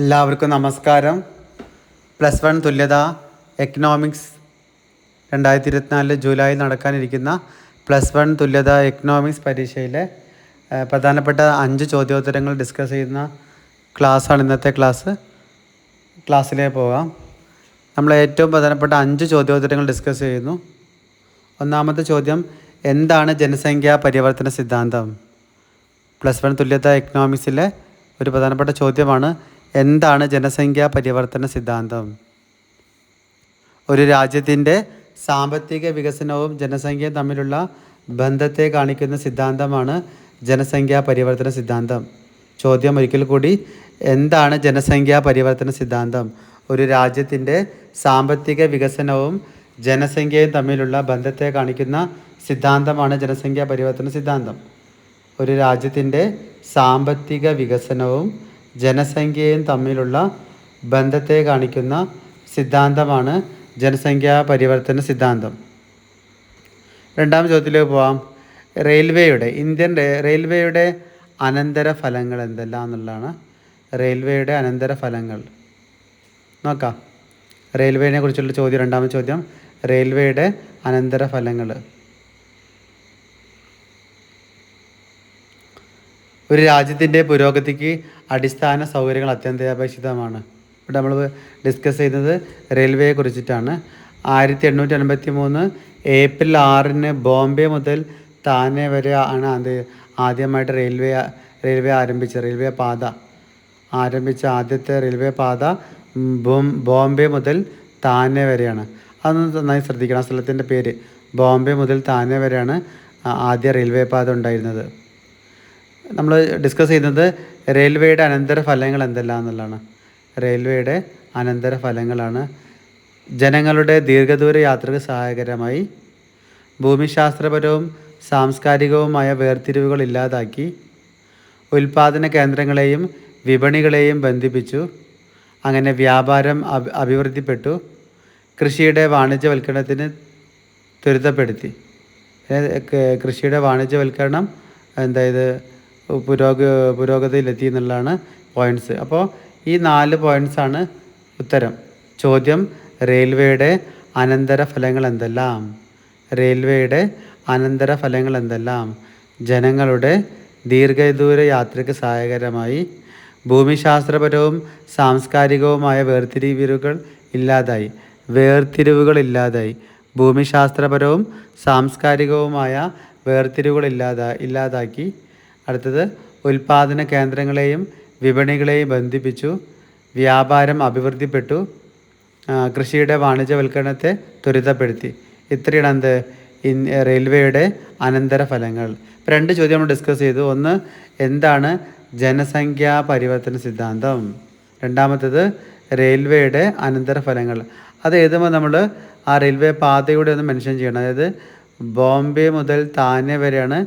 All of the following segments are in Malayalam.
എല്ലാവർക്കും നമസ്കാരം. പ്ലസ് വൺ തുല്യത എക്കണോമിക്സ് രണ്ടായിരത്തി ഇരുപത്തിനാല് ജൂലൈയിൽ നടക്കാനിരിക്കുന്ന പ്ലസ് വൺ തുല്യത എക്കണോമിക്സ് പരീക്ഷയിലെ പ്രധാനപ്പെട്ട അഞ്ച് ചോദ്യോത്തരങ്ങൾ ഡിസ്കസ് ചെയ്യുന്ന ക്ലാസ്സാണ് ഇന്നത്തെ ക്ലാസ്. ക്ലാസ്സിലേക്ക് പോകാം. നമ്മൾ ഏറ്റവും പ്രധാനപ്പെട്ട അഞ്ച് ചോദ്യോത്തരങ്ങൾ ഡിസ്കസ് ചെയ്യുന്നു. ഒന്നാമത്തെ ചോദ്യം എന്താണ് ജനസംഖ്യാ പരിവർത്തന സിദ്ധാന്തം? പ്ലസ് വൺ തുല്യത എക്കണോമിക്സിലെ ഒരു പ്രധാനപ്പെട്ട ചോദ്യമാണ് എന്താണ് ജനസംഖ്യാ പരിവർത്തന സിദ്ധാന്തം? ഒരു രാജ്യത്തിന്റെ സാമ്പത്തിക വികസനവും ജനസംഖ്യയും തമ്മിലുള്ള ബന്ധത്തെ കാണിക്കുന്ന സിദ്ധാന്തമാണ് ജനസംഖ്യാ പരിവർത്തന സിദ്ധാന്തം. ചോദ്യം ഒരിക്കൽ കൂടി എന്താണ് ജനസംഖ്യാ പരിവർത്തന സിദ്ധാന്തം? ഒരു രാജ്യത്തിന്റെ സാമ്പത്തിക വികസനവും ജനസംഖ്യയും തമ്മിലുള്ള ബന്ധത്തെ കാണിക്കുന്ന സിദ്ധാന്തമാണ് ജനസംഖ്യാ പരിവർത്തന സിദ്ധാന്തം. ഒരു രാജ്യത്തിന്റെ സാമ്പത്തിക വികസനവും ജനസംഖ്യയും തമ്മിലുള്ള ബന്ധത്തെ കാണിക്കുന്ന സിദ്ധാന്തമാണ് ജനസംഖ്യാ പരിവർത്തന സിദ്ധാന്തം. രണ്ടാം ചോദ്യത്തിലേക്ക് പോവാം. റെയിൽവേയുടെ ഇന്ത്യൻ റെയിൽവേയുടെ അനന്തര ഫലങ്ങൾ എന്തെല്ലാം എന്നുള്ളതാണ്. റെയിൽവേയുടെ അനന്തര ഫലങ്ങൾ. നോക്കാം. റെയിൽവേനെ കുറിച്ചുള്ള ചോദ്യം രണ്ടാമത്തെ ചോദ്യം. റെയിൽവേയുടെ അനന്തര ഫലങ്ങൾ. ഒരു രാജ്യത്തിന്റെ പുരോഗതിക്ക് അടിസ്ഥാന സൗകര്യങ്ങൾ അത്യന്താപേക്ഷിതമാണ്. ഇവിടെ നമ്മൾ ഡിസ്കസ് ചെയ്യുന്നത് റെയിൽവേയെ കുറിച്ചിട്ടാണ്. ആയിരത്തി എണ്ണൂറ്റി അൻപത്തി മൂന്ന് ഏപ്രിൽ ആറിന് ബോംബെ മുതൽ താനെ വരെ ആണ് അത് ആദ്യമായിട്ട് റെയിൽവേ റെയിൽവേ ആരംഭിച്ചത്. റെയിൽവേ പാത ആരംഭിച്ച ആദ്യത്തെ റെയിൽവേ പാത ബോംബെ മുതൽ താനെ വരെയാണ്. അതൊന്ന് നന്നായി ശ്രദ്ധിക്കണം. ആ സ്ഥലത്തിന്റെ പേര് ബോംബെ മുതൽ താനെ വരെയാണ് ആദ്യ റെയിൽവേ പാത ഉണ്ടായിരുന്നത്. നമ്മൾ ഡിസ്കസ് ചെയ്യുന്നത് റെയിൽവേയുടെ അനന്തര ഫലങ്ങൾ എന്തെല്ലാം എന്നുള്ളതാണ്. റെയിൽവേയുടെ അനന്തര ഫലങ്ങളാണ് ജനങ്ങളുടെ ദീർഘദൂര യാത്രയ്ക്ക് സഹായകരമായി ഭൂമിശാസ്ത്രപരവും സാംസ്കാരികവുമായ വേർതിരിവുകൾ ഇല്ലാതാക്കി ഉൽപാദന കേന്ദ്രങ്ങളെയും വിപണികളെയും ബന്ധിപ്പിച്ചു. അങ്ങനെ വ്യാപാരം അഭി അഭിവൃദ്ധിപ്പെട്ടു. കൃഷിയുടെ വാണിജ്യവൽക്കരണത്തിന് ത്വരിതപ്പെടുത്തി. കൃഷിയുടെ വാണിജ്യവൽക്കരണം എന്തായത്? പുരോഗ പുരോഗതിയിലെത്തി എന്നുള്ളതാണ് പോയിന്റ്സ് അപ്പോൾ ഈ നാല് പോയിന്റ്സാണ് ഉത്തരം. ചോദ്യം റെയിൽവേയുടെ അനന്തര ഫലങ്ങൾ എന്തെല്ലാം? റെയിൽവേയുടെ അനന്തര ഫലങ്ങൾ എന്തെല്ലാം? ജനങ്ങളുടെ ദീർഘദൂര യാത്രയ്ക്ക് സഹായകരമായി. ഭൂമിശാസ്ത്രപരവും സാംസ്കാരികവുമായ വേർതിരിവുകൾ ഇല്ലാതായി. വേർതിരിവുകൾ ഇല്ലാതായി. ഭൂമിശാസ്ത്രപരവും സാംസ്കാരികവുമായ വേർതിരിവുകൾ ഇല്ലാതാ ഇല്ലാതാക്കി. അടുത്തത് ഉൽപാദന കേന്ദ്രങ്ങളെയും വിപണികളെയും ബന്ധിപ്പിച്ചു വ്യാപാരം അഭിവൃദ്ധിപ്പെട്ടു കൃഷിയുടെ വാണിജ്യവൽക്കരണത്തെ ത്വരിതപ്പെടുത്തി. ഇത്രയാണ് എന്ത്? റെയിൽവേയുടെ അനന്തരഫലങ്ങൾ. രണ്ട് ചോദ്യം നമ്മൾ ഡിസ്കസ് ചെയ്തു. ഒന്ന് എന്താണ് ജനസംഖ്യാ പരിവർത്തന സിദ്ധാന്തം? രണ്ടാമത്തേത് റെയിൽവേയുടെ അനന്തരഫലങ്ങൾ. അത് എഴുതുമ്പോൾ നമ്മൾ ആ റെയിൽവേ പാതയുടെ ഒന്ന് മെൻഷൻ ചെയ്യണം. അതായത് ബോംബെ മുതൽ താനെ വരെയാണ്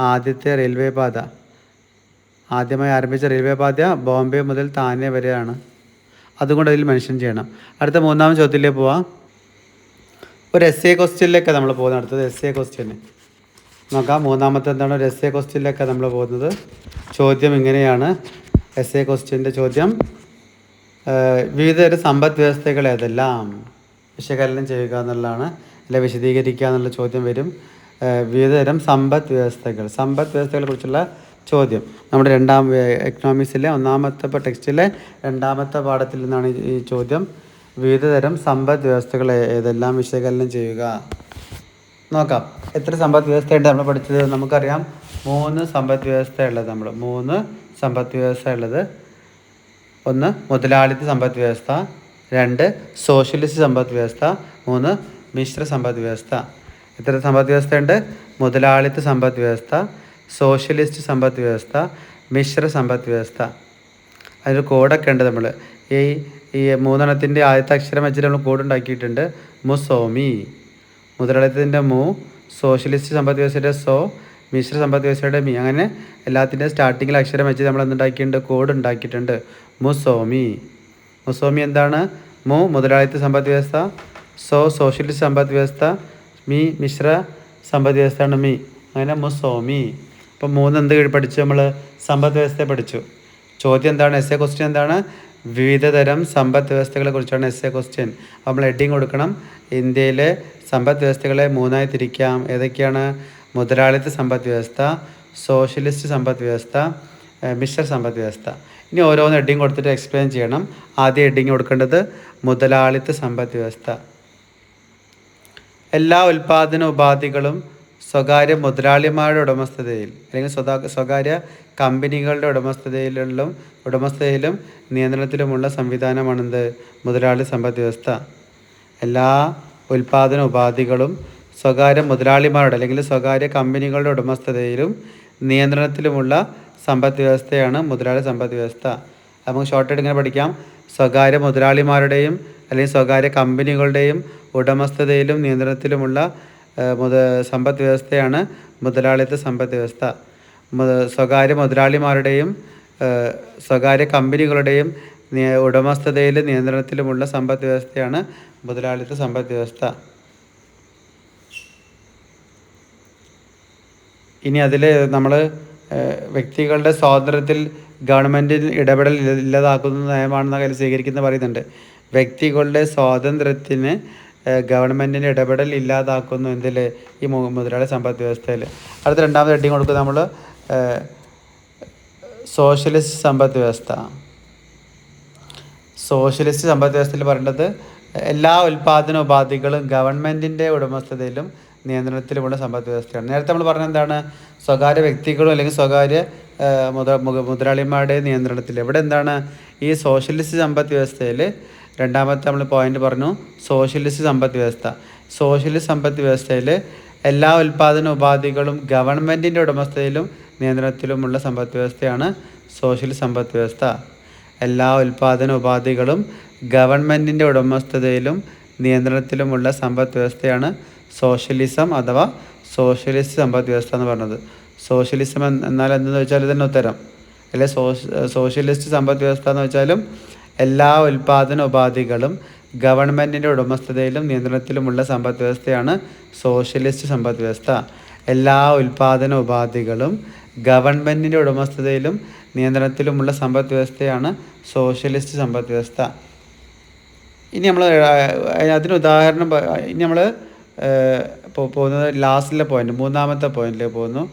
ആദ്യത്തെ റെയിൽവേ പാത. ആദ്യമായി ആരംഭിച്ച റെയിൽവേ പാത ബോംബെ മുതൽ താനെ വരെയാണ്. അതുകൊണ്ട് അതിൽ മെൻഷൻ ചെയ്യണം. അടുത്ത മൂന്നാമത്തെ ചോദ്യത്തിലേക്ക് പോവാം. ഒരു എസ് എ ക്വസ്റ്റ്യനിലേക്ക് നമ്മൾ പോകുന്നത്. അടുത്തത് എസ് എ ക്വസ്റ്റ്യന് നോക്കാം മൂന്നാമത്തെ എന്താണ്? ഒരു എസ് എ ക്വസ്റ്റ്യനിലേക്ക് നമ്മൾ പോകുന്നത്. ചോദ്യം ഇങ്ങനെയാണ്. എസ് എ ക്വസ്റ്റ്യന്റെ ചോദ്യം വിവിധ വിവിധതരം സമ്പദ് വ്യവസ്ഥകൾ ഏതെല്ലാം? വിശകലനം ചെയ്യുക എന്നുള്ളതാണ്. അല്ലെ വിശദീകരിക്കുക എന്നുള്ള ചോദ്യം വരും. വിവിധതരം സമ്പദ് വ്യവസ്ഥകൾ സമ്പദ് വ്യവസ്ഥകളെ കുറിച്ചുള്ള ചോദ്യം. നമ്മുടെ രണ്ടാം എക്കണോമിക്സിലെ ഒന്നാമത്തെ ടെക്സ്റ്റിലെ രണ്ടാമത്തെ പാഠത്തിൽ നിന്നാണ് ഈ- ചോദ്യം. വിവിധതരം സമ്പദ് വ്യവസ്ഥകൾ ഏതെല്ലാം വിശകലനം ചെയ്യുക? നോക്കാം. എത്ര സമ്പദ് വ്യവസ്ഥയുണ്ട് നമ്മൾ പഠിച്ചത്? നമുക്കറിയാം. മൂന്ന് സമ്പദ് വ്യവസ്ഥയുള്ളത് നമ്മൾ. മൂന്ന് സമ്പദ് വ്യവസ്ഥ ഉള്ളത് ഒന്ന് മുതലാളിത്ത സമ്പദ് വ്യവസ്ഥ. രണ്ട് സോഷ്യലിസ്റ്റ് സമ്പദ് വ്യവസ്ഥ. മൂന്ന് മിശ്ര സമ്പദ് വ്യവസ്ഥ. എത്ര സമ്പദ് വ്യവസ്ഥയുണ്ട് മുതലാളിത്ത സമ്പദ് വ്യവസ്ഥ സോഷ്യലിസ്റ്റ് സമ്പദ് വ്യവസ്ഥ മിശ്ര സമ്പദ് വ്യവസ്ഥ അതിന് കോഡൊക്കെ ഉണ്ട് നമ്മൾ ഈ ഈ മൂന്നെണ്ണത്തിന്റെ ആദ്യത്തെ അക്ഷരം വെച്ചിട്ട് നമ്മൾ കോഡ് ഉണ്ടാക്കിയിട്ടുണ്ട്. മുസോമി മുതലാളിത്തത്തിന്റെ മു. സോഷ്യലിസ്റ്റ് സമ്പദ് വ്യവസ്ഥയുടെ സോ മിശ്ര സമ്പദ് വ്യവസ്ഥയുടെ മി. അങ്ങനെ എല്ലാത്തിന്റെ സ്റ്റാർട്ടിങ്ങിൽ അക്ഷരം വെച്ച് നമ്മൾ എന്തുണ്ടാക്കിയിട്ടുണ്ട് കോഡ് ഉണ്ടാക്കിയിട്ടുണ്ട്. മുസോമി മുസോമി എന്താണ്? മു മുതലാളിത്ത സമ്പദ് വ്യവസ്ഥ സോ സോഷ്യലിസ്റ്റ് സമ്പദ് വ്യവസ്ഥ മി മിശ്ര സമ്പദ് വ്യവസ്ഥയാണ് മി അങ്ങനെ മുസോമി ഇപ്പം മൂന്ന് എന്ത് പഠിച്ചു നമ്മൾ സമ്പദ് വ്യവസ്ഥയെ പഠിച്ചു. ചോദ്യം എന്താണ്? എസ് എ ക്വസ്റ്റ്യൻ എന്താണ്? വിവിധ തരം സമ്പദ് വ്യവസ്ഥകളെ കുറിച്ചാണ് എസ് എ ക്വസ്റ്റ്യൻ നമ്മൾ ഹെഡിങ് കൊടുക്കണം. ഇന്ത്യയിലെ സമ്പദ് വ്യവസ്ഥകളെ മൂന്നായി തിരിക്കാം. ഏതൊക്കെയാണ്? മുതലാളിത്ത സമ്പദ് വ്യവസ്ഥ സോഷ്യലിസ്റ്റ് സമ്പദ് വ്യവസ്ഥ മിശ്ര സമ്പദ് വ്യവസ്ഥ. ഇനി ഓരോന്ന് ഹെഡിങ് കൊടുത്തിട്ട് എക്സ്പ്ലെയിൻ ചെയ്യണം. ആദ്യം ഹെഡിങ് കൊടുക്കേണ്ടത് മുതലാളിത്ത സമ്പദ് വ്യവസ്ഥ. എല്ലാ ഉൽപാദന ഉപാധികളും സ്വകാര്യ മുതലാളിമാരുടെ ഉടമസ്ഥതയിൽ അല്ലെങ്കിൽ സ്വതാ സ്വകാര്യ കമ്പനികളുടെ ഉടമസ്ഥതയിലും ഉടമസ്ഥതയിലും നിയന്ത്രണത്തിലുമുള്ള സംവിധാനമാണെന്ത്? മുതലാളി സമ്പദ് വ്യവസ്ഥ. എല്ലാ ഉൽപാദന ഉപാധികളും സ്വകാര്യ മുതലാളിമാരുടെ അല്ലെങ്കിൽ സ്വകാര്യ കമ്പനികളുടെ ഉടമസ്ഥതയിലും നിയന്ത്രണത്തിലുമുള്ള സമ്പദ് വ്യവസ്ഥയാണ് മുതലാളി സമ്പദ് വ്യവസ്ഥ. നമുക്ക് ഷോർട്ടായിട്ട് ഇങ്ങനെ പഠിക്കാം. സ്വകാര്യ മുതലാളിമാരുടെയും അല്ലെങ്കിൽ സ്വകാര്യ കമ്പനികളുടെയും ഉടമസ്ഥതയിലും നിയന്ത്രണത്തിലുമുള്ള മുത സമ്പദ് വ്യവസ്ഥയാണ് മുതലാളിത്ത സമ്പദ് വ്യവസ്ഥ. സ്വകാര്യ മുതലാളിമാരുടെയും സ്വകാര്യ കമ്പനികളുടെയും ഉടമസ്ഥതയിൽ നിയന്ത്രണത്തിലുമുള്ള സമ്പദ് വ്യവസ്ഥയാണ് മുതലാളിത്ത സമ്പദ് വ്യവസ്ഥ. ഇനി അതിൽ നമ്മൾ വ്യക്തികളുടെ സ്വാതന്ത്ര്യത്തിൽ ഗവൺമെന്റ് ഇടപെടൽ ഇല്ലാതാക്കുന്ന നയമാണെന്ന സ്വീകരിക്കുന്ന പറയുന്നുണ്ട്. വ്യക്തികളുടെ സ്വാതന്ത്ര്യത്തിന് ഗവൺമെന്റിന്റെ ഇടപെടൽ ഇല്ലാതാക്കുന്നു എന്തിൽ ഈ മുതലാളി സമ്പദ് വ്യവസ്ഥയിൽ അടുത്ത രണ്ടാമത് ഹെഡിങ് കൊടുക്കുക നമ്മൾ സോഷ്യലിസ്റ്റ് സമ്പദ് വ്യവസ്ഥ. സോഷ്യലിസ്റ്റ് സമ്പദ് വ്യവസ്ഥയിൽ പറയേണ്ടത് എല്ലാ ഉൽപാദന ഉപാധികളും ഗവൺമെന്റിന്റെ ഉടമസ്ഥതയിലും നിയന്ത്രണത്തിലുമുള്ള സമ്പദ് വ്യവസ്ഥയാണ്. നേരത്തെ നമ്മൾ പറഞ്ഞ എന്താണ്? സ്വകാര്യ വ്യക്തികളും അല്ലെങ്കിൽ സ്വകാര്യ മുത മുതലാളിമാരുടെ നിയന്ത്രണത്തിൽ. ഇവിടെ എന്താണ്? ഈ സോഷ്യലിസ്റ്റ് സമ്പദ് വ്യവസ്ഥയിൽ രണ്ടാമത്തെ നമ്മൾ പോയിന്റ് പറഞ്ഞു. സോഷ്യലിസ്റ്റ് സമ്പദ് വ്യവസ്ഥ. സോഷ്യലിസ്റ്റ് സമ്പദ് വ്യവസ്ഥയിൽ എല്ലാ ഉൽപാദന ഉപാധികളും ഗവൺമെന്റിന്റെ ഉടമസ്ഥയിലും നിയന്ത്രണത്തിലുമുള്ള സമ്പദ് വ്യവസ്ഥയാണ് സോഷ്യലിസ്റ്റ് സമ്പദ് വ്യവസ്ഥ. എല്ലാ ഉൽപാദന ഉപാധികളും ഗവൺമെന്റിന്റെ ഉടമസ്ഥതയിലും നിയന്ത്രണത്തിലുമുള്ള സമ്പദ് വ്യവസ്ഥയാണ് സോഷ്യലിസം അഥവാ സോഷ്യലിസ്റ്റ് സമ്പദ് വ്യവസ്ഥ എന്ന് പറഞ്ഞത്. സോഷ്യലിസം എന്ന് എന്നാൽ എന്തെന്ന് വെച്ചാൽ ഇതിന്റെ ഉത്തരം. അല്ലെ സോഷ്യലിസ്റ്റ് സമ്പദ് വ്യവസ്ഥ എന്ന് വെച്ചാലും എല്ലാ ഉൽപാദന ഉപാധികളും ഗവൺമെന്റിന്റെ ഉടമസ്ഥതയിലും നിയന്ത്രണത്തിലുമുള്ള സമ്പദ് വ്യവസ്ഥയാണ് സോഷ്യലിസ്റ്റ് സമ്പദ് വ്യവസ്ഥ. എല്ലാ ഉൽപാദന ഉപാധികളും ഗവൺമെന്റിന്റെ ഉടമസ്ഥതയിലും നിയന്ത്രണത്തിലുമുള്ള സമ്പദ് വ്യവസ്ഥയാണ് സോഷ്യലിസ്റ്റ് സമ്പദ് വ്യവസ്ഥ. ഇനി നമ്മൾ അതിന് ഉദാഹരണം ഇനി നമ്മൾ പോകുന്നത് ലാസ്റ്റിലെ പോയിന്റ് മൂന്നാമത്തെ പോയിന്റിലേക്ക് പോകുന്നു.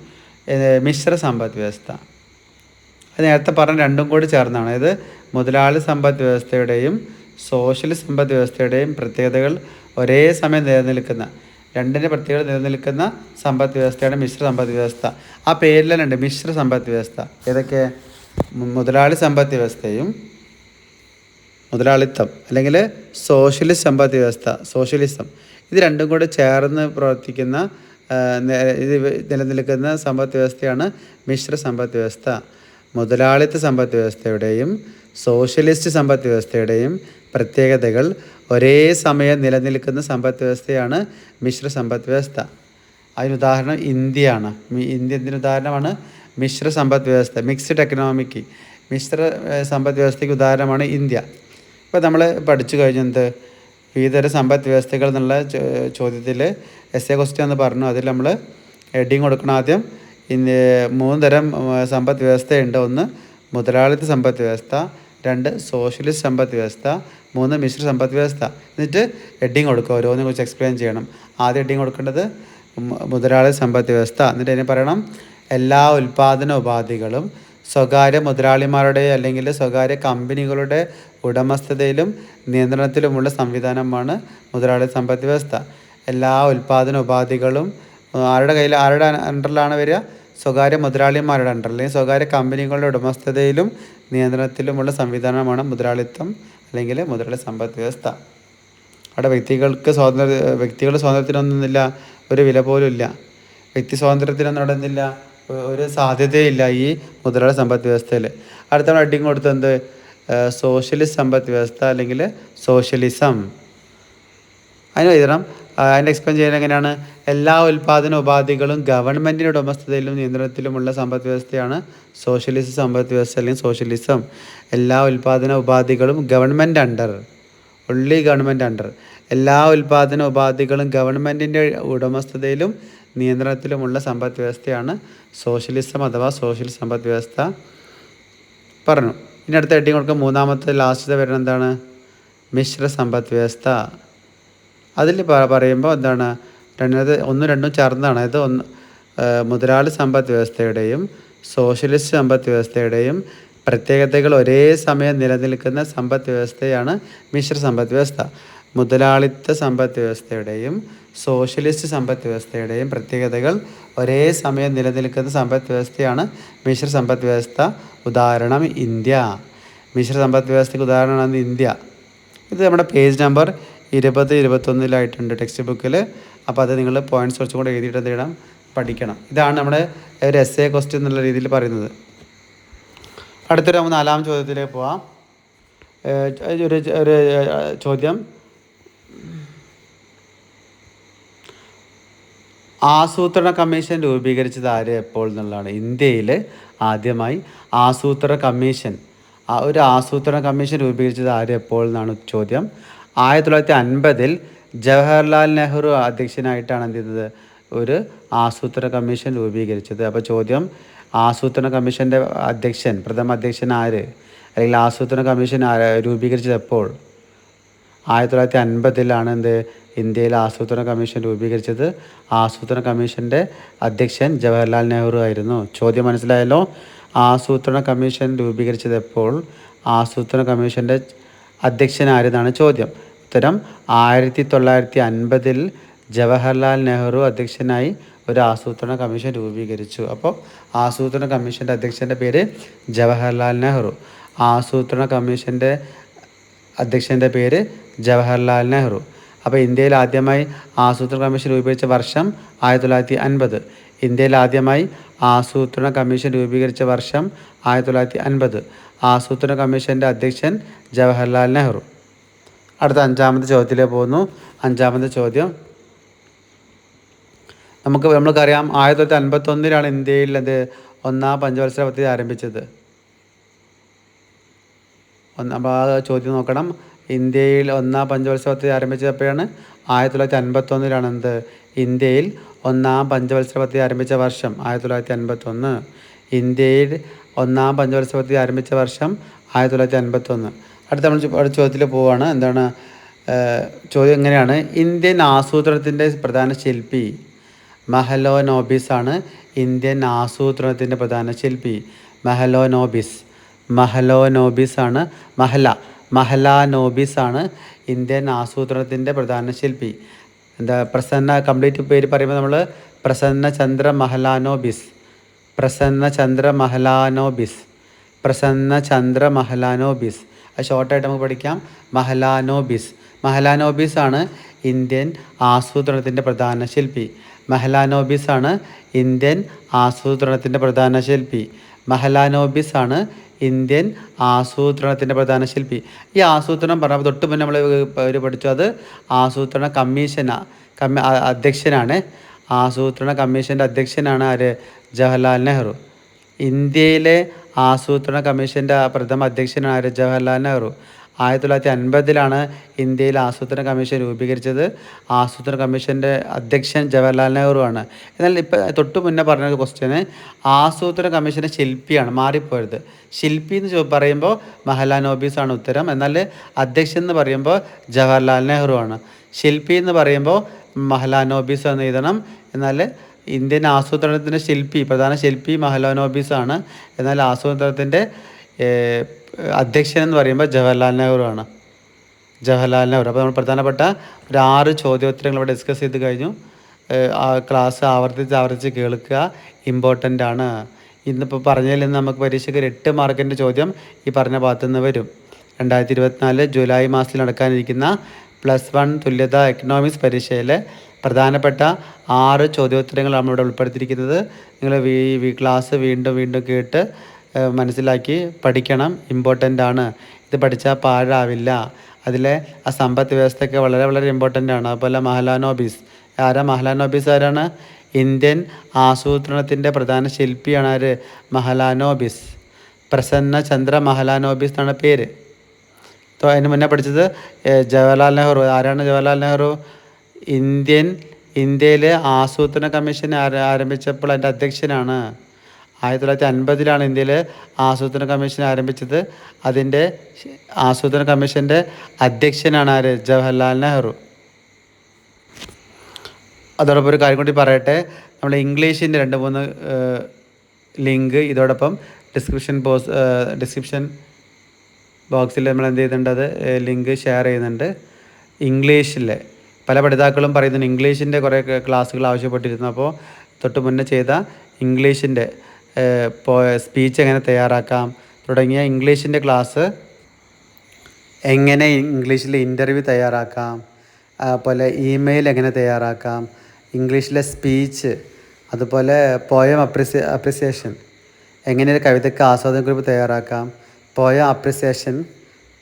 മിശ്ര സമ്പദ് വ്യവസ്ഥ. അത് നേരത്തെ പറഞ്ഞ രണ്ടും കൂടി ചേർന്നാണ്. ഇത് മുതലാളി സമ്പദ് വ്യവസ്ഥയുടെയും സോഷ്യലിസ്റ്റ് സമ്പദ് വ്യവസ്ഥയുടെയും പ്രത്യേകതകൾ ഒരേ സമയം നിലനിൽക്കുന്ന രണ്ടിന്റെ പ്രത്യേകത നിലനിൽക്കുന്ന സമ്പദ് വ്യവസ്ഥയാണ് മിശ്ര സമ്പദ് വ്യവസ്ഥ. ആ പേരിലുണ്ട് മിശ്ര സമ്പദ് വ്യവസ്ഥ. ഏതൊക്കെ? മുതലാളി സമ്പദ് വ്യവസ്ഥയും മുതലാളിത്തം അല്ലെങ്കിൽ സോഷ്യലിസ്റ്റ് സമ്പദ് വ്യവസ്ഥ സോഷ്യലിസം. ഇത് രണ്ടും കൂടെ ചേർന്ന് പ്രവർത്തിക്കുന്ന ഇത് നിലനിൽക്കുന്ന സമ്പദ് വ്യവസ്ഥയാണ് മിശ്ര സമ്പദ് വ്യവസ്ഥ. മുതലാളിത്ത സമ്പദ് വ്യവസ്ഥയുടെയും സോഷ്യലിസ്റ്റ് സമ്പദ് വ്യവസ്ഥയുടെയും പ്രത്യേകതകൾ ഒരേ സമയം നിലനിൽക്കുന്ന സമ്പദ് വ്യവസ്ഥയാണ് മിശ്ര സമ്പദ് വ്യവസ്ഥ. അതിനുദാഹരണം ഇന്ത്യയാണ്. ഇന്ത്യ എന്തിന് ഉദാഹരണമാണ്? മിശ്ര സമ്പദ് വ്യവസ്ഥ മിക്സ്ഡ് എക്കണോമിക്ക് മിശ്ര സമ്പദ് വ്യവസ്ഥയ്ക്ക് ഉദാഹരണമാണ് ഇന്ത്യ. ഇപ്പോൾ നമ്മൾ പഠിച്ചു കഴിഞ്ഞത് വിവിധതര സമ്പദ് വ്യവസ്ഥകൾ എന്നുള്ള ചോദ്യത്തിൽ എസ് എ ക്വസ്റ്റ്യൻ എന്ന് പറഞ്ഞു. അതിൽ നമ്മൾ ഹെഡിങ് കൊടുക്കണം ആദ്യം. ഇന്ന് മൂന്ന് തരം സമ്പദ് വ്യവസ്ഥയുണ്ട്. ഒന്ന് മുതലാളിത്ത സമ്പദ് വ്യവസ്ഥ രണ്ട് സോഷ്യലിസ്റ്റ് സമ്പദ് വ്യവസ്ഥ മൂന്ന് മിശ്ര സമ്പദ് വ്യവസ്ഥ. എന്നിട്ട് ഹെഡിങ് കൊടുക്കുക ഓരോന്നിനെ കുറിച്ച് എക്സ്പ്ലെയിൻ ചെയ്യണം. ആദ്യം ഹെഡിങ് കൊടുക്കേണ്ടത് മുതലാളി സമ്പദ് വ്യവസ്ഥ. എന്നിട്ട് അതിനെ പറയണം എല്ലാ ഉൽപ്പാദന ഉപാധികളും സ്വകാര്യ മുതലാളിമാരുടെ അല്ലെങ്കിൽ സ്വകാര്യ കമ്പനികളുടെ ഉടമസ്ഥതയിലും നിയന്ത്രണത്തിലുമുള്ള സംവിധാനമാണ് മുതലാളി സമ്പദ് വ്യവസ്ഥ. എല്ലാ ഉൽപാദന ഉപാധികളും ആരുടെ കയ്യിൽ ആരുടെ അണ്ടറിലാണ് വരിക? സ്വകാര്യ മുതലാളിമാരുടെ അണ്ടർ. അല്ലെങ്കിൽ സ്വകാര്യ കമ്പനികളുടെ ഉടമസ്ഥതയിലും നിയന്ത്രണത്തിലുമുള്ള സംവിധാനമാണ് മുതലാളിത്തം അല്ലെങ്കിൽ മുതലാളി സമ്പദ് വ്യവസ്ഥ. അവിടെ വ്യക്തികൾക്ക് സ്വാതന്ത്ര്യ വ്യക്തികളുടെ സ്വാതന്ത്ര്യത്തിനൊന്നുമില്ല ഒരു വില പോലും ഇല്ല. വ്യക്തി സ്വാതന്ത്ര്യത്തിനൊന്നും നടന്നില്ല ഒരു സാധ്യതയില്ല ഈ മുതലാളി സമ്പദ് വ്യവസ്ഥയിൽ. അടുത്ത അടിയും കൊടുത്തത് സോഷ്യലിസ്റ്റ് സമ്പദ് വ്യവസ്ഥ അല്ലെങ്കിൽ സോഷ്യലിസം. അതിന് എഴുതണം അതിന്റെ എക്സ്പ്ലെയിൻ ചെയ്യാൻ എങ്ങനെയാണ്? എല്ലാ ഉൽപാദന ഉപാധികളും ഗവൺമെന്റിന്റെ ഉടമസ്ഥതയിലും നിയന്ത്രണത്തിലുമുള്ള സമ്പദ് വ്യവസ്ഥയാണ് സോഷ്യലിസ്റ്റ് സമ്പദ് വ്യവസ്ഥ അല്ലെങ്കിൽ സോഷ്യലിസം. എല്ലാ ഉൽപാദന ഉപാധികളും ഗവൺമെന്റ് അണ്ടർ ഉള്ളി ഗവൺമെന്റ് അണ്ടർ എല്ലാ ഉൽപാദന ഉപാധികളും ഗവൺമെന്റിന്റെ ഉടമസ്ഥതയിലും നിയന്ത്രണത്തിലുമുള്ള സമ്പദ് വ്യവസ്ഥയാണ് സോഷ്യലിസം അഥവാ സോഷ്യൽ സമ്പദ് വ്യവസ്ഥ. പറഞ്ഞു. ഇനി അടുത്ത ഹെഡിങ് കൊടുക്കുക മൂന്നാമത്തെ ലാസ്റ്റത്തെ വരുന്നത് എന്താണ്? മിശ്ര സമ്പദ് വ്യവസ്ഥ അതിൽ പറയുമ്പോൾ എന്താണ്? രണ്ടത് ഒന്നും രണ്ടും ചേർന്നതാണ്. അതായത് ഒന്ന് മുതലാളി സമ്പദ് വ്യവസ്ഥയുടെയും സോഷ്യലിസ്റ്റ് സമ്പദ് വ്യവസ്ഥയുടെയും പ്രത്യേകതകൾ ഒരേ സമയം നിലനിൽക്കുന്ന സമ്പദ് വ്യവസ്ഥയാണ് മിശ്ര സമ്പദ് വ്യവസ്ഥ മുതലാളിത്ത സമ്പദ് വ്യവസ്ഥയുടെയും സോഷ്യലിസ്റ്റ് സമ്പദ് വ്യവസ്ഥയുടെയും പ്രത്യേകതകൾ ഒരേ സമയം നിലനിൽക്കുന്ന സമ്പദ് വ്യവസ്ഥയാണ് മിശ്ര സമ്പദ് വ്യവസ്ഥ ഉദാഹരണം ഇന്ത്യ. മിശ്ര സമ്പദ് വ്യവസ്ഥയ്ക്ക് ഉദാഹരണമാണ് ഇന്ത്യ. ഇത് നമ്മുടെ പേജ് നമ്പർ ഇരുപത് ഇരുപത്തൊന്നിലായിട്ടുണ്ട് ടെക്സ്റ്റ് ബുക്കിൽ. അപ്പോൾ അത് നിങ്ങൾ പോയിന്റ്സ് കുറച്ചും കൂടെ എഴുതിയിട്ട് എന്ത് ചെയ്യണം? പഠിക്കണം. ഇതാണ് നമ്മുടെ ഒരു എസ് എ ക്വസ്റ്റ്യൻ എന്നുള്ള രീതിയിൽ പറയുന്നത്. അടുത്തൊരു നമുക്ക് നാലാം ചോദ്യത്തിലേക്ക് പോവാം. ഒരു ഒരു ചോദ്യം. ആസൂത്രണ കമ്മീഷൻ രൂപീകരിച്ചത് ആര് എപ്പോൾ എന്നുള്ളതാണ്. ഇന്ത്യയിൽ ആദ്യമായി ആസൂത്രണ കമ്മീഷൻ ഒരു ആസൂത്രണ കമ്മീഷൻ രൂപീകരിച്ചത് ആര് എപ്പോൾ എന്നാണ് ചോദ്യം. ആയിരത്തി തൊള്ളായിരത്തി അൻപതിൽ ജവഹർലാൽ നെഹ്റു അധ്യക്ഷനായിട്ടാണ് എന്ത് ചെയ്തത്? ഒരു ആസൂത്രണ കമ്മീഷൻ രൂപീകരിച്ചത്. അപ്പോൾ ചോദ്യം ആസൂത്രണ കമ്മീഷന്റെ അധ്യക്ഷൻ പ്രഥമ അധ്യക്ഷൻ ആര്? അല്ലെങ്കിൽ ആസൂത്രണ കമ്മീഷൻ രൂപീകരിച്ചത് എപ്പോൾ? ആയിരത്തി തൊള്ളായിരത്തി അൻപതിലാണ് എന്ത് ഇന്ത്യയിൽ ആസൂത്രണ കമ്മീഷൻ രൂപീകരിച്ചത് ആസൂത്രണ കമ്മീഷന്റെ അധ്യക്ഷൻ ജവഹർലാൽ നെഹ്റു ആയിരുന്നു. ചോദ്യം മനസ്സിലായല്ലോ? ആസൂത്രണ കമ്മീഷൻ രൂപീകരിച്ചത് എപ്പോൾ ആസൂത്രണ കമ്മീഷന്റെ അധ്യക്ഷൻ ആരെന്നാണ് ചോദ്യം. ഉത്തരം ആയിരത്തി തൊള്ളായിരത്തി അൻപതിൽ ജവഹർലാൽ നെഹ്റു അധ്യക്ഷനായി ഒരു ആസൂത്രണ കമ്മീഷൻ രൂപീകരിച്ചു. അപ്പോൾ ആസൂത്രണ കമ്മീഷന്റെ അധ്യക്ഷന്റെ പേര് ജവഹർലാൽ നെഹ്റു. ആസൂത്രണ കമ്മീഷന്റെ അധ്യക്ഷന്റെ പേര് ജവഹർലാൽ നെഹ്റു. അപ്പോൾ ഇന്ത്യയിൽ ആദ്യമായി ആസൂത്രണ കമ്മീഷൻ രൂപീകരിച്ച വർഷം ആയിരത്തി തൊള്ളായിരത്തി അൻപത് ഇന്ത്യയിൽ ആദ്യമായി ആസൂത്രണ കമ്മീഷൻ രൂപീകരിച്ച വർഷം ആയിരത്തി തൊള്ളായിരത്തി അൻപത് ആസൂത്രണ കമ്മീഷന്റെ അധ്യക്ഷൻ ജവഹർലാൽ നെഹ്റു. അടുത്ത അഞ്ചാമത്തെ ചോദ്യത്തിലേക്ക് പോകുന്നു. അഞ്ചാമത്തെ ചോദ്യം. നമുക്ക് നമ്മൾക്കറിയാം ആയിരത്തി തൊള്ളായിരത്തി അൻപത്തൊന്നിലാണ് ഇന്ത്യയിൽ അത് ഒന്നാം പഞ്ചവത്സര പദ്ധതി ആരംഭിച്ചത്. അപ്പോൾ ആ ചോദ്യം നോക്കണം. ഇന്ത്യയിൽ ഒന്നാം പഞ്ചവത്സര പദ്ധതി ആരംഭിച്ചപ്പോഴാണ് ആയിരത്തി തൊള്ളായിരത്തി അൻപത്തൊന്നിലാണ് എന്ത് ഇന്ത്യയിൽ ഒന്നാം പഞ്ചവത്സര പദ്ധതി ആരംഭിച്ച വർഷം ആയിരത്തി തൊള്ളായിരത്തി അൻപത്തൊന്ന് ഇന്ത്യയിൽ ഒന്നാം പഞ്ചവത്സര പദ്ധതി ആരംഭിച്ച വർഷം ആയിരത്തി തൊള്ളായിരത്തി അൻപത്തൊന്ന് അടുത്ത നമ്മൾ അടുത്ത ചോദ്യത്തിൽ പോവുകയാണ് എന്താണ് ചോദ്യം എങ്ങനെയാണ്? ഇന്ത്യൻ ആസൂത്രണത്തിന്റെ പ്രധാന ശില്പി മഹലോനോബിസ് ആണ് ഇന്ത്യൻ ആസൂത്രണത്തിന്റെ പ്രധാന ശില്പി. മഹലോ നോബിസ് ആണ് മഹല. മഹലാനോബിസ് ആണ് ഇന്ത്യൻ ആസൂത്രണത്തിന്റെ പ്രധാന ശില്പി. എന്താ പ്രസന്ന കംപ്ലീറ്റ് പേര് പറയുമ്പോൾ നമ്മൾ പ്രസന്ന ചന്ദ്ര മഹലാനോബിസ് പ്രസന്ന ചന്ദ്ര മഹലാനോബിസ് പ്രസന്ന ചന്ദ്ര മഹലാനോബിസ് അത് ഷോർട്ടായിട്ട് നമുക്ക് പഠിക്കാം. മഹലാനോബിസ് മഹലാനോബിസ് ആണ് ഇന്ത്യൻ ആസൂത്രണത്തിന്റെ പ്രധാന ശില്പി. മഹലാനോബിസ് ആണ് ഇന്ത്യൻ ആസൂത്രണത്തിന്റെ പ്രധാന ശില്പി. മഹലാനോബിസ് ആണ് ഇന്ത്യൻ ആസൂത്രണത്തിന്റെ പ്രധാന ശില്പി. ഈ ആസൂത്രണം പറഞ്ഞപ്പോൾ തൊട്ട് മുന്നേ നമ്മൾ ഒരു പഠിച്ചു. അത് ആസൂത്രണ കമ്മീഷനാണ് കമ്മി അധ്യക്ഷനാണ്. ആസൂത്രണ കമ്മീഷന്റെ അധ്യക്ഷനാണ് ആര്? ജവഹർലാൽ നെഹ്റു. ഇന്ത്യയിലെ ആസൂത്രണ കമ്മീഷന്റെ പ്രഥമ അധ്യക്ഷനാണ് ആര്? ജവഹർലാൽ നെഹ്റു. ആയിരത്തി തൊള്ളായിരത്തി അൻപതിലാണ് ഇന്ത്യയിൽ ആസൂത്രണ കമ്മീഷൻ രൂപീകരിച്ചത്. ആസൂത്രണ കമ്മീഷന്റെ അധ്യക്ഷൻ ജവഹർലാൽ നെഹ്റു ആണ് എന്നാൽ ഇപ്പോൾ തൊട്ട് മുന്നേ പറഞ്ഞ ക്വസ്റ്റ്യന് ആസൂത്രണ കമ്മീഷന്റെ ശില്പിയാണ് മാറിപ്പോയത്. ശില്പി എന്ന് പറയുമ്പോൾ മഹലാനോബീസ് ആണ് ഉത്തരം. എന്നാൽ അധ്യക്ഷൻ എന്ന് പറയുമ്പോൾ ജവഹർലാൽ നെഹ്റു ആണ് ശില്പി എന്ന് പറയുമ്പോൾ മഹലാനോബീസ് എന്ന് എഴുതണം. എന്നാൽ ഇന്ത്യൻ ആസൂത്രണത്തിന്റെ ശില്പി പ്രധാന ശില്പി മഹലാനോബീസ് ആണ് എന്നാൽ ആസൂത്രണത്തിന്റെ അധ്യക്ഷൻ എന്ന് പറയുമ്പോൾ ജവഹർലാൽ നെഹ്റു ആണ്. ജവഹർലാൽ നെഹ്റു. അപ്പോൾ നമ്മൾ പ്രധാനപ്പെട്ട ഒരു ആറ് ചോദ്യോത്തരങ്ങൾ ഇവിടെ ഡിസ്കസ് ചെയ്ത് കഴിഞ്ഞു. ക്ലാസ് ആവർത്തിച്ച് ആവർത്തിച്ച് കേൾക്കുക ഇമ്പോർട്ടന്റ് ആണ്. ഇന്നിപ്പോൾ പറഞ്ഞതിൽ നിന്ന് നമുക്ക് പരീക്ഷയ്ക്ക് ഒരു എട്ട് മാർക്കിന്റെ ചോദ്യം ഈ പറഞ്ഞ ഭാഗത്തു നിന്ന് വരും. രണ്ടായിരത്തി ഇരുപത്തിനാല് ജൂലൈ മാസത്തിൽ നടക്കാനിരിക്കുന്ന പ്ലസ് വൺ തുല്യത എക്കണോമിക്സ് പരീക്ഷയിലെ പ്രധാനപ്പെട്ട ആറ് ചോദ്യോത്തരങ്ങൾ നമ്മളിവിടെ ഉൾപ്പെടുത്തിയിരിക്കുന്നത്. നിങ്ങൾ വീ ക്ലാസ് വീണ്ടും വീണ്ടും കേട്ട് മനസ്സിലാക്കി പഠിക്കണം. ഇമ്പോർട്ടന്റ് ആണ്. ഇത് പഠിച്ചാൽ പാഴാവില്ല. അതിലെ ആ സമ്പദ് വ്യവസ്ഥയൊക്കെ വളരെ വളരെ ഇമ്പോർട്ടന്റ് ആണ്. അതുപോലെ മഹലാനോബീസ് ആരാ മഹലാനോബീസ് ആരാണ്? ഇന്ത്യൻ ആസൂത്രണത്തിന്റെ പ്രധാന ശില്പിയാണ് ആര്? മഹലാനോബിസ് പ്രസന്ന ചന്ദ്ര മഹലാനോബിസ് എന്നാണ് പേര്. അതിന് മുന്നേ പഠിച്ചത് ജവഹർലാൽ നെഹ്റു. ആരാണ് ജവഹർലാൽ നെഹ്റു? ഇന്ത്യൻ ഇന്ത്യയിലെ ആസൂത്രണ കമ്മീഷൻ ആര- ആരംഭിച്ചപ്പോൾ അതിന്റെ അധ്യക്ഷനാണ്. ആയിരത്തി തൊള്ളായിരത്തി അൻപതിലാണ് ഇന്ത്യയിൽ ആസൂത്രണ കമ്മീഷൻ ആരംഭിച്ചത്. അതിന്റെ ആസൂത്രണ കമ്മീഷന്റെ അധ്യക്ഷനാണ് ആര്? ജവഹർലാൽ നെഹ്റു. അതോടൊപ്പം ഒരു കാര്യം കൂടി പറയട്ടെ. നമ്മൾ ഇംഗ്ലീഷിന്റെ രണ്ട് മൂന്ന് ലിങ്ക് ഇതോടൊപ്പം ഡിസ്ക്രിപ്ഷൻ ബോക്സ് ഡിസ്ക്രിപ്ഷൻ ബോക്സിൽ നമ്മൾ എന്ത് ചെയ്യുന്നുണ്ട്? അത് ലിങ്ക് ഷെയർ ചെയ്യുന്നുണ്ട്. ഇംഗ്ലീഷിലെ പല പഠിതാക്കളും പറയുന്നുണ്ട് ഇംഗ്ലീഷിന്റെ കുറേ ക്ലാസ്സുകൾ ആവശ്യപ്പെട്ടിരുന്നു. അപ്പോൾ തൊട്ട് മുന്നേ ചെയ്ത ഇംഗ്ലീഷിന്റെ സ്പീച്ച് എങ്ങനെ തയ്യാറാക്കാം? തുടങ്ങിയ ഇംഗ്ലീഷിന്റെ ക്ലാസ് എങ്ങനെ ഇംഗ്ലീഷിൽ ഇന്റർവ്യൂ തയ്യാറാക്കാം? അതുപോലെ ഇമെയിൽ എങ്ങനെ തയ്യാറാക്കാം? ഇംഗ്ലീഷിലെ സ്പീച്ച് അതുപോലെ പോയം അപ്രിസി അപ്രിസിയേഷൻ എങ്ങനെ ഒരു കവിതയ്ക്ക് ആസ്വാദന കുറിപ്പ് തയ്യാറാക്കാം? പോയം അപ്രിസിയേഷൻ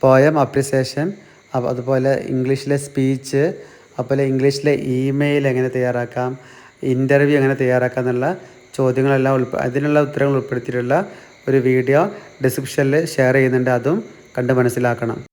പോയം അപ്രിസിയേഷൻ അതുപോലെ ഇംഗ്ലീഷിലെ സ്പീച്ച് അതുപോലെ ഇംഗ്ലീഷിലെ ഇമെയിൽ എങ്ങനെ തയ്യാറാക്കാം? ഇന്റർവ്യൂ എങ്ങനെ തയ്യാറാക്കാം എന്നുള്ള ചോദ്യങ്ങളെല്ലാം ഉൾപ്പെ അതിനുള്ള ഉത്തരങ്ങൾ ഉൾപ്പെടുത്തിയിട്ടുള്ള ഒരു വീഡിയോ ഡിസ്ക്രിപ്ഷനിൽ ഷെയർ ചെയ്യുന്നുണ്ട്. അതും കണ്ട് മനസ്സിലാക്കണം.